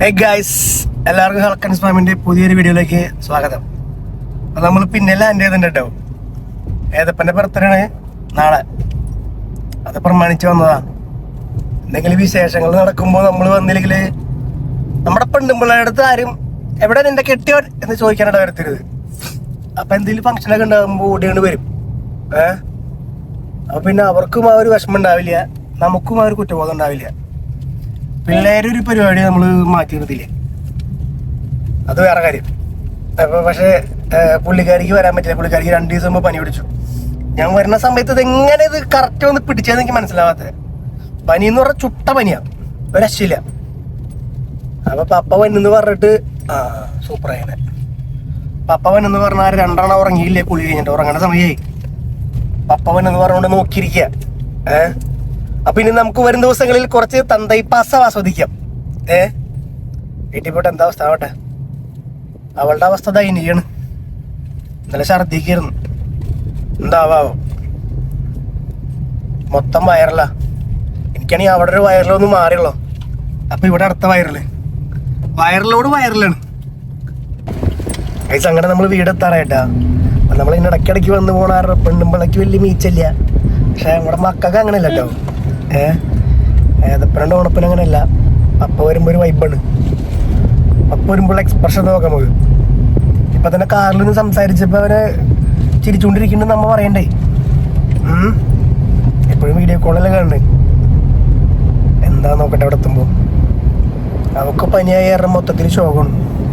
Hey guys എല്ലാവർക്കും ഹൽക്കൻസ് ഫാമിന്റെ പുതിയൊരു വീഡിയോയിലേക്ക് സ്വാഗതം. അപ്പൊ നമ്മൾ പിന്നെ ലാൻഡ് ചെയ്തിട്ടുണ്ട് കേട്ടോ. ഏതപ്പന്റെ ബർത്ത്ഡേ നാളെ. അത് പ്രമാണിച്ച് വന്നതാ. എന്തെങ്കിലും വിശേഷങ്ങൾ നടക്കുമ്പോൾ നമ്മൾ വന്നില്ലെങ്കിൽ നമ്മുടെ പെണ്ണുമ്പിള്ളയുടെ അടുത്ത് ആരും എവിടെ നിന്റെ കെട്ടിയോ എന്ന് ചോദിക്കാനായിട്ട് വരത്തരുത് അപ്പൊ എന്തെങ്കിലും ഫംഗ്ഷനൊക്കെ ഉണ്ടാകുമ്പോൾ ഓടിയാണ് വരും. ഏഹ് അപ്പൊ പിന്നെ അവർക്കും ആ ഒരു വിഷമം ഉണ്ടാവില്ല. നമുക്കും ആ ഒരു കുറ്റബോധം ഉണ്ടാവില്ല. പിള്ളേരെ ഒരു പരിപാടി നമ്മൾ മാറ്റി അത് വേറെ കാര്യം. അപ്പൊ പക്ഷേ പുള്ളിക്കാരിക്ക് വരാൻ പറ്റില്ല. പുള്ളിക്കാരിക്ക് രണ്ട് ദിവസം മുമ്പ് പനി പിടിച്ചു. ഞാൻ വരുന്ന സമയത്ത് ഇത് എങ്ങനെ ഇത് കറക്റ്റ് വന്ന് പിടിച്ചതെന്ന് എനിക്ക് മനസ്സിലാവാത്തത് പനി എന്ന് പറഞ്ഞാൽ ചുട്ട പനിയാ. ഒരു അപ്പൊ പപ്പ വന്നെന്ന് പറഞ്ഞിട്ട് ആ സൂപ്പർ ആയനെ. പപ്പ വന്നെന്ന് പറഞ്ഞാൽ രണ്ടെണ്ണം ഉറങ്ങിയില്ലേ? കുളി കഴിഞ്ഞിട്ട്. ഉറങ്ങണ സമയേ. പപ്പ വന്നെന്ന് പറഞ്ഞുകൊണ്ട് നോക്കിയിരിക്കുക ഏഹ് അപ്പൊ ഇനി നമുക്ക് വരും ദിവസങ്ങളിൽ കുറച്ച് തന്തൈപ്പാസം ആസ്വദിക്കാം. ഏ? വീട്ടിൽ പോയിട്ട് എന്താ അവസ്ഥ? ആവട്ടെ. അവളുടെ അവസ്ഥ ഇതാ ഇനിയാണ്. നല്ല ഛർദിക്കായിരുന്നു എന്താവാവോ? മൊത്തം വയറല. എനിക്കാണെങ്കിൽ അവിടെ ഒരു വയറിലൊന്നും മാറിയുള്ളൂ. അപ്പൊ ഇവിടെ അടുത്ത വയറിൽ. വയറിലോട് വയറിലാണ്. ഗൈസ് അങ്ങനെ നമ്മൾ വീടെത്താറായിട്ടാ നമ്മൾ ഇടയ്ക്കിടയ്ക്ക് വന്ന് പോണ പെണ്ണുമ്പിളക്ക് വലിയ മീച്ചല്ല. പക്ഷെ നമ്മുടെ മക്കൾക്ക് അങ്ങനെയല്ല കേട്ടോ ഏ? ഏതപ്പനണ്ട് ഓണപ്പിന് അങ്ങനെയല്ല. പപ്പ വരുമ്പോ ഒരു വൈബാണ് പപ്പ വരുമ്പോൾ എക്സ്പ്രഷൻ നോക്കാം നമുക്ക്. ഇപ്പൊ തന്നെ കാറിൽ നിന്ന് സംസാരിച്ചപ്പോ അവരെ ചിരിച്ചുകൊണ്ടിരിക്കുന്നുണ്ട് നമ്മ പറയണ്ടേ. എപ്പോഴും വീഡിയോ കോളല്ലേ കാണണ്ടേ എന്താ നോക്കട്ടെ അവിടെ എത്തുമ്പോ? അവക്ക് പനിയായി കാരണം മൊത്തത്തിൽ ശോകമാണ്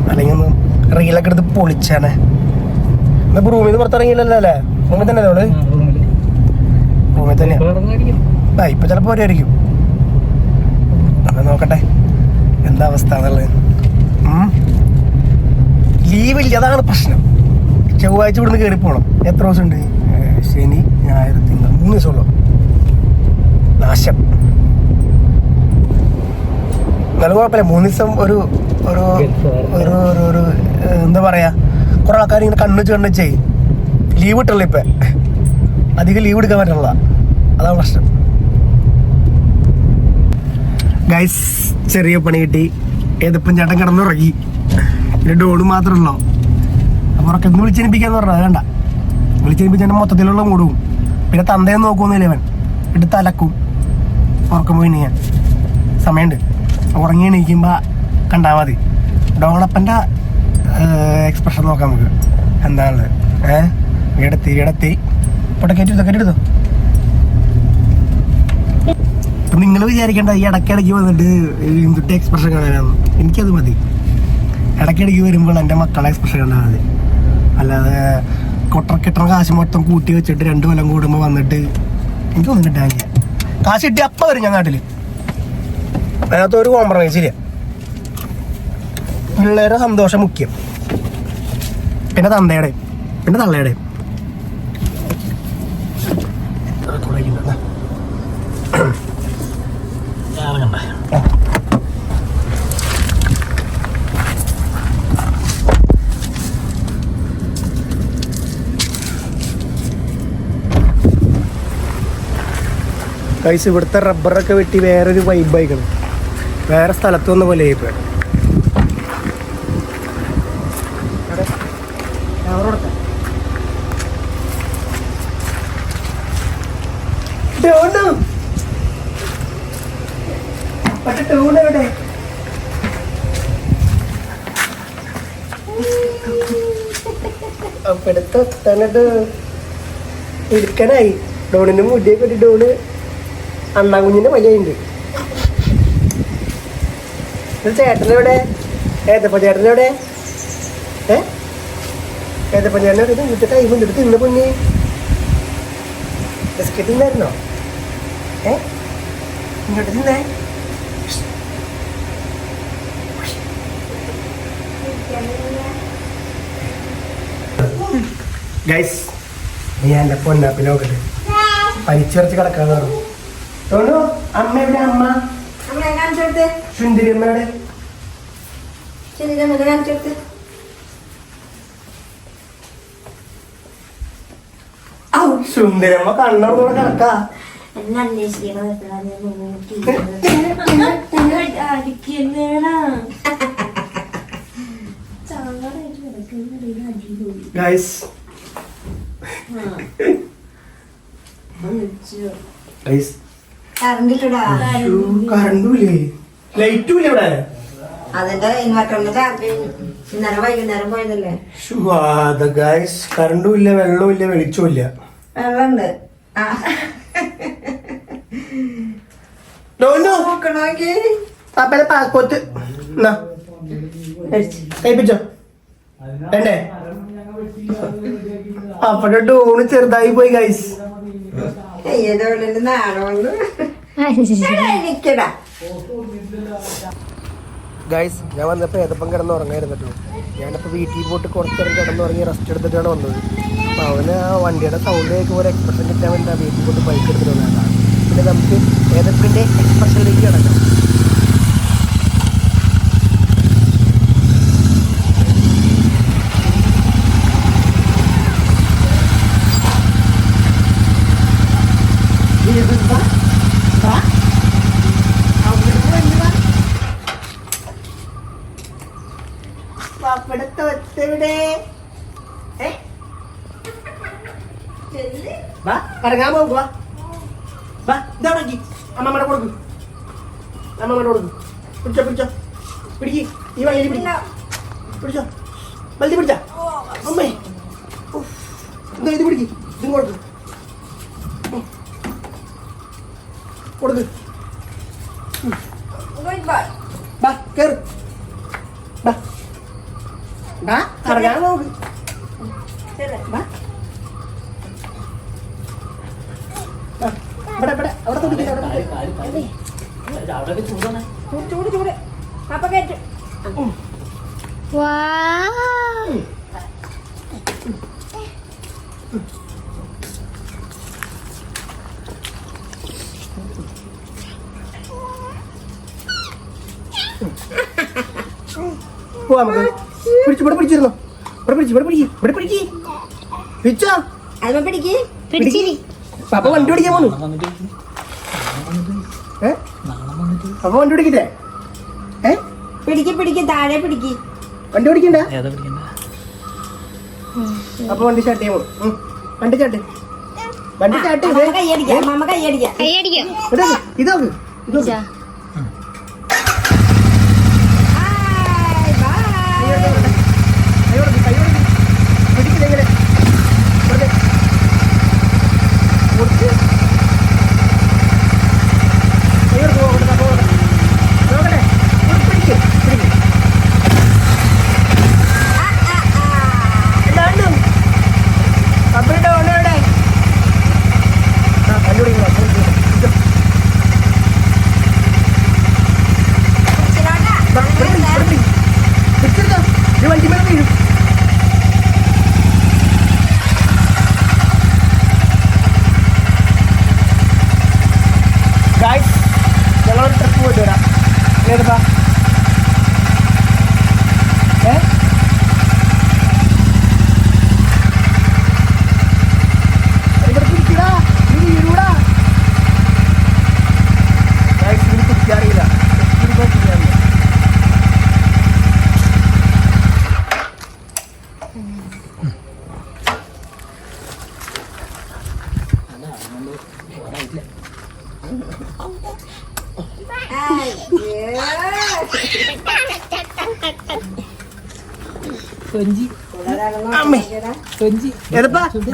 അല്ലെങ്കിൽ ഒന്ന് റീലൊക്കെ എടുത്ത് പൊളിച്ചാണ്. റൂമിൽ നിന്ന് പുറത്തിറങ്ങിയില്ലല്ലോ അല്ലേ? റൂമിൽ തന്നെ അവൾ? റൂമിൽ തന്നെയാ? ആ ഇപ്പം ചിലപ്പോൾ വരുമായിരിക്കും അപ്പം നോക്കട്ടെ എന്താ അവസ്ഥ എന്നുള്ളത്. ലീവില്ല അതാണ് പ്രശ്നം. ചൊവ്വാഴ്ച ഇവിടുന്ന് കയറി പോകണം എത്ര ദിവസം ഉണ്ട്? ശനി ഞായർ തിങ്കൾ മൂന്ന് ദിവസമുള്ളൂ നാശം. എന്നാലും കുഴപ്പമില്ല മൂന്ന് ദിവസം ഒരു ഒരു ഒരു ഒരു ഒരു എന്താ പറയുക കുറെ ആൾക്കാർ ഇങ്ങനെ കണ്ണു കണ്ണു ചെയ്യും ലീവ് ഇട്ടല്ലോ ഇപ്പം? അധികം ലീവ് എടുക്കാൻ പറ്റുള്ള അതാണ് പ്രശ്നം. ഗൈസ് ചെറിയ പണി കിട്ടി. ഏതപ്പം ചേട്ടൻ കിടന്നുറങ്ങി. പിന്നെ ഡോഡ് മാത്രമല്ലോ അപ്പൊ ഉറക്കത്തിന് വിളിച്ചെനിപ്പിക്കാന്ന് പറഞ്ഞത് വേണ്ട വിളിച്ചെനിപ്പിച്ചാൽ മൊത്തത്തിലുള്ള മൂടും പിന്നെ തന്തയെ നോക്കുമെന്നില്ല ഇവൻ. ഇട്ട് തലക്കും. ഉറക്കം പോയി ഞാൻ സമയമുണ്ട്. ഉറങ്ങി എണീക്കുമ്പോ കണ്ടാ മതി. ഡോണപ്പന്റെ എക്സ്പ്രഷൻ നോക്കാം നമുക്ക്. എന്താണുള്ളത് ഏഹ് ഇടത്തി ഇടത്തി ഇവിടെ കയറ്റി കയറ്റിയെടുത്തോ അപ്പൊ നിങ്ങൾ വിചാരിക്കേണ്ട ഈ ഇടയ്ക്കിടയ്ക്ക് വന്നിട്ട് ഹിന്ദുട്ടി എക്സ്പ്രഷൻ കാണാനാണ്. എനിക്കത് മതി. ഇടയ്ക്കിടയ്ക്ക് വരുമ്പോൾ എന്റെ മക്കളെ എക്സ്പ്രഷൻ കണ്ടാൽ മതി. അല്ലാതെ കൊട്ട കിട്ടണ കാശ് മൊത്തം കൂട്ടി വെച്ചിട്ട് രണ്ട് കൊല്ലം കൂടുമ്പോൾ വന്നിട്ട് എനിക്കൊന്നും കിട്ടാനില്ല. കാശ് കിട്ടി അപ്പം വരും ഞാൻ നാട്ടിൽ അതിനകത്ത് ഒരു കോംപ്രമൈസ് ഇല്ല. പിള്ളേരുടെ സന്തോഷം മുഖ്യം. പിന്നെ തന്തയുടെയും പിന്നെ തള്ളയുടെ കൈസ് ഇവിടുത്തെ റബ്ബറൊക്കെ വെട്ടി വേറൊരു വൈബായിക്കണം വേറെ സ്ഥലത്ത് വന്ന പോലെ എവിടെ? അപ്പടുത്ത് തന്നിട്ട് ഇരിക്കനായി ഡോണിന്റെ മുടിയൊക്കെ ഡോണ് അണ്ണാകുഞ്ഞിന്റെ മലയുണ്ട് ഇത് ചേട്ടനെവിടെ? ഏതപ്പ ചേട്ടനെവിടെ? ഏ? ഏതപ്പ ചേട്ടനെ ഇത് ഇന്നത്തെ ടൈം ഉണ്ട്. എടുത്ത് ഇന്ന് പൊന്നി. ബിസ്ക്കറ്റ് തിന്നായിരുന്നോ? ഏ? ഇങ്ങോട്ട് തിന്നേ. ഗൈസ് നീ എന്റെ പൊന്നാപ്പിനെ നോക്കട്ടെ. പരിച്ചറിച്ച് കിടക്കാൻ പറഞ്ഞു. ടോണു അമ്മ എവിടെ? അമ്മ? സുന്ദരി അമ്മയുടെ സുന്ദരമ്മ കണ്ണോട് കണക്കാ എന്നെ അന്വേഷിക്കണം? ഗൈസ് ഗൈസ് കറണ്ടുമില്ലേ? ലൈറ്റും ഇല്ല ഇവിടെ അതിന്റെ ഇൻവെർട്ടറിന്റെ ചാർജ് ഇന്നലെ വൈകുന്നേരം പോയതല്ലേ? ഗൈസ് കറണ്ടും ഇല്ല വെള്ളവും ഇല്ല വെളിച്ചവും ഇല്ല വെള്ളമുണ്ട് പാസ്പോർട്ട്. വേണ്ടേ? ഡോണ് ചെറുതായി പോയി ഗൈസ് ഏതോ എനിക്കടാ ഗൈസ് ഞാൻ വന്നപ്പോൾ ഏതപ്പം കിടന്ന് ഉറങ്ങായിരുന്നു കേട്ടോ വീട്ടിൽ പോയിട്ട് കുറച്ചേരം കിടന്നുറങ്ങി റെസ്റ്റ് എടുത്തിട്ടാണ് വന്നത്. അപ്പോൾ അവന് ആ വണ്ടിയുടെ സൗണ്ട് കേൾക്കുമ്പോൾ എക്സ്പ്രഷൻ കിട്ടാൻ വേണ്ടി ആ വീട്ടിൽ പോയിട്ട് ബൈക്ക് എടുത്തിട്ട് വന്നതാണ് പിന്നെ നമുക്ക് ഏതപ്പിന്റെ എക്സ്പ്രഷനിലേക്ക് കിടക്കാം. വാ കറങ്ങാൻ പോകുക വാ ഇതാ നോക്കി അമ്മമ്മയുടെ കൊടുക്ക് അമ്മമ്മയുടെ കൊടുക്ക് പിടിച്ചോ പിടിച്ചോ. പിടിക്ക്. ഈ വള്ളിയിൽ പിടിക്ക. പിടിച്ചോ. വലുതി പിടിച്ച? അമ്മേ. ഉഫ്. ഇതാ പിടിക്ക്. ഇതും കൊടുക്ക്. കൊടുക്ക് ബാ കേറ് ബാ ബാ കറങ്ങാൻ നോക്ക് ഇവിടെ ഇവിടെ അവിടെ തൊടിക്കില്ല അവിടെ. ചൂട് ചൂട് അപ്പൊ കേട്ടു പോവാം നമുക്ക് പിടിച്ചു ഇവിടെ പിടിച്ചിരുന്നോ ഇവിടെ പിടിച്ചു ഇവിടെ പിടിക്ക് ഇവിടെ പിടിക്ക്. പിടിച്ചോ? അമ്മ പിടിക്ക്. പിടിക്ക്. പാപ്പ വണ്ടി പിടിക്കാൻ പോണു. ഏ? പാപ്പ വണ്ടി ഓടിക്കട്ടെ? ഏ? പിടിക്ക് പിടിക്ക് താഴെ പിടിക്ക്. വണ്ടി പിടിക്കണ്ട? അപ്പൊ വണ്ടി സ്റ്റാർട്ട് ചെയ്യാൻ പോണു. വണ്ടി ചാട്ട് വണ്ടി ചാട്ട് അമ്മ കൈയടിക്കാം അമ്മ കൈയടിക്കാം കൈയടിക്കും ഇതോക്ക് ഇതോക്ക് ഇതോക്ക് ഇതാ. Bye, bye. കൈ കൊടുക്ക്, കൈ കൊടുക്ക്. പിടിക്കില്ല ഇങ്ങനെ. കൊടുക്ക്. കൊടുക്ക്. കൈ കൊടുക്ക്, പോ, കൊടുക്ക്, പോ, കൊടുക്ക്. നോക്കട്ടെ. കൊടുക്ക്, പിടിക്ക്, പിടിക്ക്. ഇല്ലാണ്ട്. അപ്പുറത്തെ ഓണം എവിടെ? ആ, കണ്ടുപിടിക്കണം, കണ്ടുപിടിക്കണം. പിടിച്ചോ. പിടിച്ചിലോട്ടാ. ദാ, ഇവിടെ പിടി, ഇവിടെ പിടി. പിടിച്ചെടുത്തോ. ഇത് വണ്ടിമേലെ വീഴും. Guys, ഞങ്ങളൊരു ട്രിപ്പ് പോയിട്ട് വരാം ഏതാ ഏ ഇവിടെ പിടിക്കടാ ഇത് വീഴൂടാ Guys, ഇതിന് പിടിക്കാറിയില്ല ഇതിന് പിടിക്കാറില്ല അമ്മേ. ഏതപ്പാ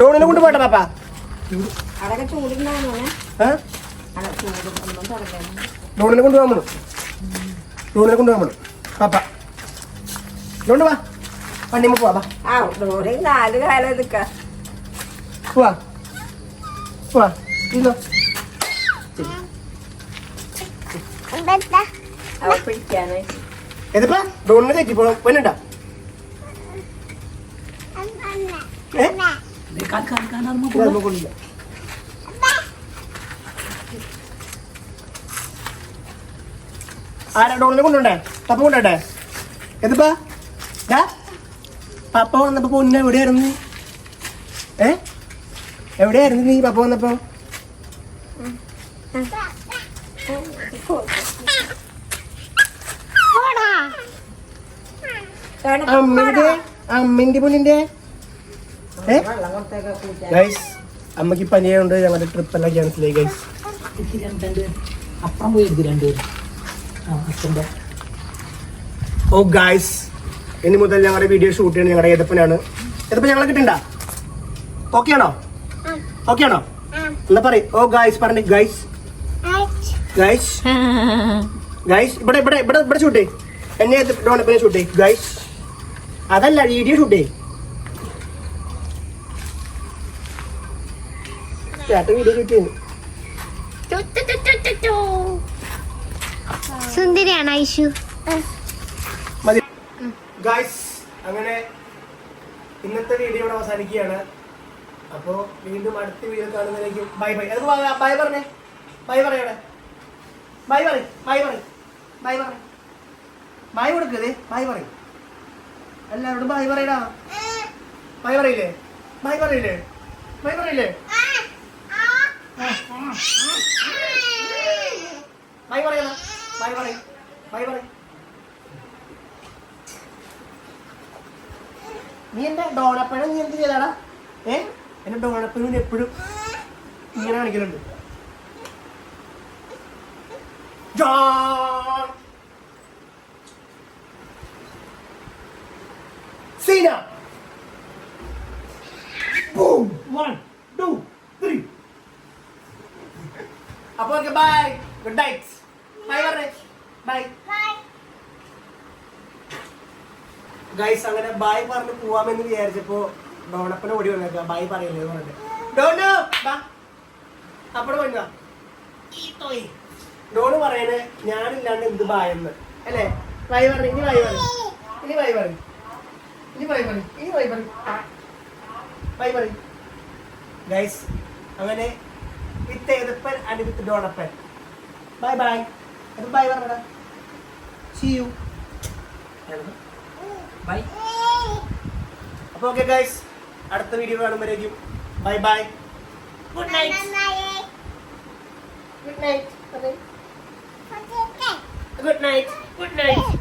ഡോണിനെ കൊണ്ട് പോട്ടെ പാപ്പാ ഡോണിനെ കൊണ്ട് പോകാൻ ഡോണിനെ കൊണ്ട് പോകാൻ പാപ്പ ഡോണ്ട് വാ വണ്ടി നമുക്ക് പോവാ ഡോറി നാല് കാലം എടുക്ക പോവാ പോവാ ഡോണിനെ പോയിട്ടാ ഏ ഇതൊന്നും കൊള്ളില്ല. ആരാ കൊണ്ടുണ്ടേ പപ്പ വന്നപ്പോ പൊന്നെ എവിടെയായിരുന്നു? ഏ? എവിടെയായിരുന്നു നീ പപ്പ വന്നപ്പോ? അമ്മിന്റെ അമ്മിന്റെ പൊന്നിന്റെ ഏ വെള്ളം കൊടുത്തേക്കാ കൂട്ടാൻ ഗൈസ് അമ്മയ്ക്ക് പനിയുണ്ട് ഞങ്ങളുടെ ട്രിപ്പ് എല്ലാം ക്യാൻസൽ ആയി ഗൈസ് അപ്പുറം പോയി ഓ ഗൈസ് ഇനി മുതൽ ഞങ്ങളുടെ വീഡിയോ ഷൂട്ട് ചെയ്യണം ഞങ്ങളുടെ ഏതപ്പനാണ്. ഏതപ്പൻ ഞങ്ങളെ കിട്ടണ്ട? ഓക്കെ ആണോ? ഓക്കെ ആണോ? എന്നാ പറയും. ഓ ഗൈസ് പറഞ്ഞു ഗൈസ് ഗൈസ് ഗൈസ് ഇവിടെ ഇവിടെ ഇവിടെ ഇവിടെ ഷൂട്ട് എന്നെ ഡോണപ്പിനെ ഷൂട്ട് ചെയ്യും. ഗൈസ് അതല്ല വീഡിയോ ഷൂട്ട് ചേട്ടൻ വീഡിയോ ചെയ്യുന്നു സുന്ദരിയാണ് ഐഷു. മതി. അങ്ങനെ ഇന്നത്തെ വീഡിയോ ഇവിടെ അവസാനിക്കുകയാണ്. അപ്പോ വീണ്ടും അടുത്ത വീഡിയോ കാണുന്നതിലേക്കും ബൈ ബൈ അത് ബൈ പറഞ്ഞേ. ബൈ പറയണേ. ബൈ പറ ബൈ പറ ബൈ പറ ബൈ കൊടുക്കതേ ബൈ പറ എല്ലാവരോടും ബൈ പറയടാ. ബൈ പറയില്ലേ? ബൈ പറയില്ലേ? ബൈ പറയില്ലേ? ബൈ ബൈ ബൈ നീ എന്റെ ഡോണപ്പഴം നീ എന്ത് ചെയ്താടാ? ഏ? എന്റെ ഡോണപ്പഴം എപ്പോഴും ഇങ്ങനെ കാണിക്കലുണ്ട്. Seena. Boom. One, two, three. അപ്പൊ okay bye good night bye പറ ബൈ ഗൈസ് അങ്ങനെ ബായ് പറഞ്ഞ് പോവാമെന്ന് വിചാരിച്ചപ്പോ ഡോണപ്പനെ ഓടി വന്നേക്ക ബായ് പറയല്ലേ പറഞ്ഞിട്ട്. ഡോണു ബാ അപ്പടെ വന്ന. ഡോണ് പറയണേ ഞാനില്ലാണ്ട് എന്ത് ബായെന്ന് അല്ലേ? ബൈ പറഞ്ഞു ഇനി ബൈ പറഞ്ഞു ഇനി ബൈ പറഞ്ഞു ഇനി ബൈ പറഞ്ഞു ഇനി ബൈ പറഞ്ഞു ബൈ പറഞ്ഞു ഗൈസ് അങ്ങനെ with ഏതപ്പൻ and with Donappan bye bye അത് ബൈ പറഞ്ഞടാ. സി യു ബൈ അപ്പോൾ ഓക്കെ ഗൈസ് അടുത്ത video കാണുമ്പോഴേക്കും. Bye bye good night good night good night good night